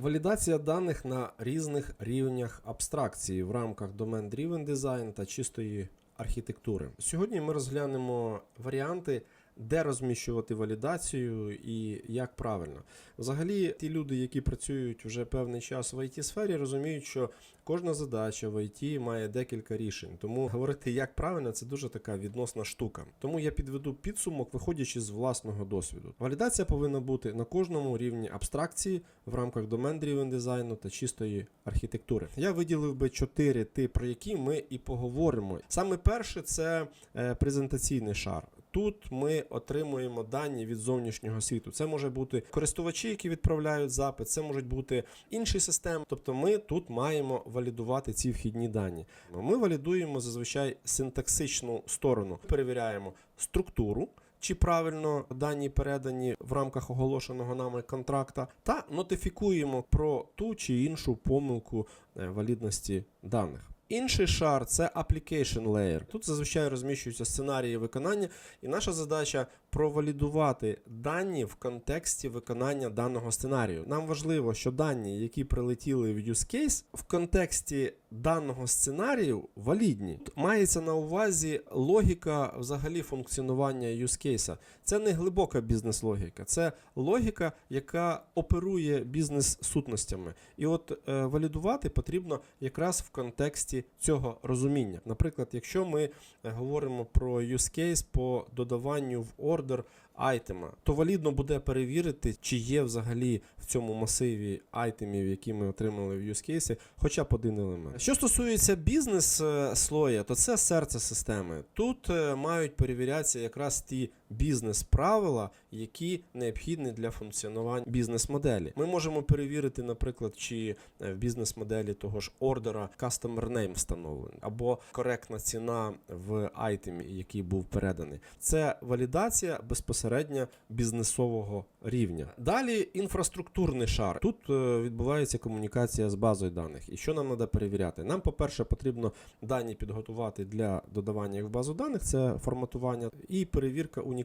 Валідація даних на різних рівнях абстракції в рамках Domain Driven Design та чистої архітектури. Сьогодні ми розглянемо варіанти, де розміщувати валідацію і як правильно. Взагалі, ті люди, які працюють вже певний час в it сфері розуміють, що кожна задача в IT має декілька рішень. Тому говорити, як правильно, це дуже така відносна штука. Тому я підведу підсумок, виходячи з власного досвіду. Валідація повинна бути на кожному рівні абстракції в рамках Driven дизайну та чистої архітектури. Я виділив би чотири ти, про які ми і поговоримо. Саме перше це е, презентаційний шар. Тут ми отримуємо дані від зовнішнього світу. Це може бути користувачі, які відправляють запит, це можуть бути інші системи. Тобто, ми тут маємо валідувати ці вхідні дані. Ми валідуємо зазвичай синтаксичну сторону, перевіряємо структуру. Чи правильно дані передані в рамках оголошеного нами контракта, та нотифікуємо про ту чи іншу помилку е, валідності даних. Інший шар це application layer. Тут зазвичай розміщуються сценарії виконання, і наша задача провалідувати дані в контексті виконання даного сценарію. Нам важливо, що дані, які прилетіли в use case, в контексті даного сценарію валідні. Мається на увазі логіка взагалі функціонування case. Це не глибока бізнес-логіка, це логіка, яка оперує бізнес-сутностями. І от е, валідувати потрібно якраз в контексті цього розуміння. Наприклад, якщо ми е, говоримо про case по додаванню в ордер айтема, то валідно буде перевірити, чи є взагалі в цьому масиві айтемів, які ми отримали в use case, хоча б один елемент. Що стосується бізнес е, слоя, то це серце системи. Тут е, мають перевірятися якраз ті бізнес-правила, які необхідні для функціонування бізнес-моделі. Ми можемо перевірити, наприклад, чи е, в бізнес-моделі того ж ордера customer name встановлений, або коректна ціна в айтемі, який був переданий. Це валідація безпосередньо бізнесового рівня. Далі інфраструктурний шар. Тут е, відбувається комунікація з базою даних. І що нам треба перевіряти? Нам, по-перше, потрібно дані підготувати для додавання їх в базу даних, це форматування і перевірка унікальності.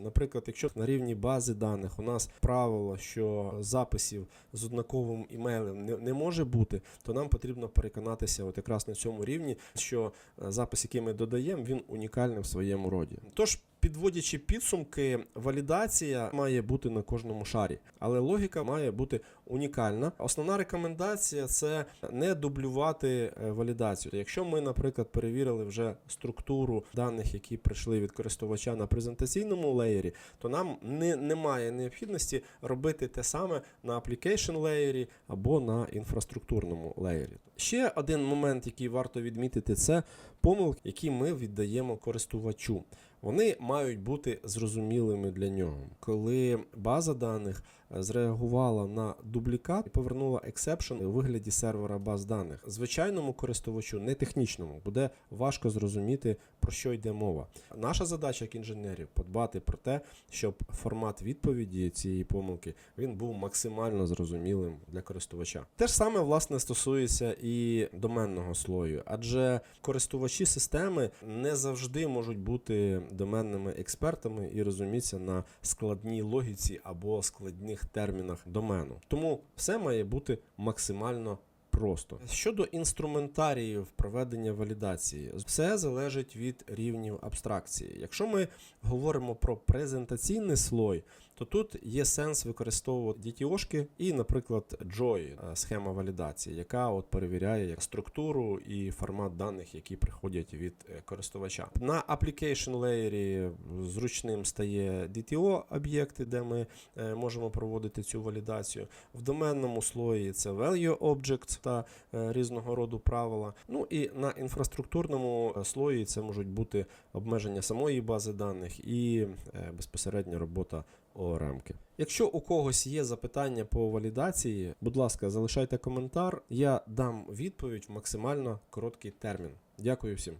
Наприклад, якщо на рівні бази даних у нас правило, що записів з однаковим імейлем не, не може бути, то нам потрібно переконатися, от якраз на цьому рівні, що е, запис, який ми додаємо, він унікальний в своєму роді. Тож. Підводячи підсумки, валідація має бути на кожному шарі, але логіка має бути унікальна. Основна рекомендація це не дублювати е, валідацію. Якщо ми, наприклад, перевірили вже структуру даних, які прийшли від користувача на презентаційному леєрі, то нам не, немає необхідності робити те саме на application леєрі або на інфраструктурному леєрі. Ще один момент, який варто відмітити, це помилки, які ми віддаємо користувачу. Вони мають бути зрозумілими для нього. Коли база даних е, зреагувала на дублікат і повернула ексепшн у вигляді сервера баз даних, звичайному користувачу, не технічному, буде важко зрозуміти, про що йде мова. Наша задача як інженерів подбати про те, щоб формат відповіді цієї помилки він був максимально зрозумілим для користувача. Те ж саме власне стосується і доменного слою, адже користувачі системи не завжди можуть бути доменними експертами і розуміться на складній логіці або складних термінах домену. Тому все має бути максимально. Просто щодо інструментаріїв проведення валідації, все залежить від рівнів абстракції. Якщо ми говоримо про презентаційний слой, то тут є сенс використовувати DTO-шки і, наприклад, Joy, е, схема валідації, яка от перевіряє як структуру і формат даних, які приходять від е, користувача. На application layer зручним стає DTO об'єкти, де ми е, можемо проводити цю валідацію. В доменному слої це value object та різного роду правила. Ну і на інфраструктурному слої це можуть бути обмеження самої бази даних і безпосередня робота ОРМки. Якщо у когось є запитання по валідації, будь ласка, залишайте коментар. Я дам відповідь в максимально короткий термін. Дякую всім.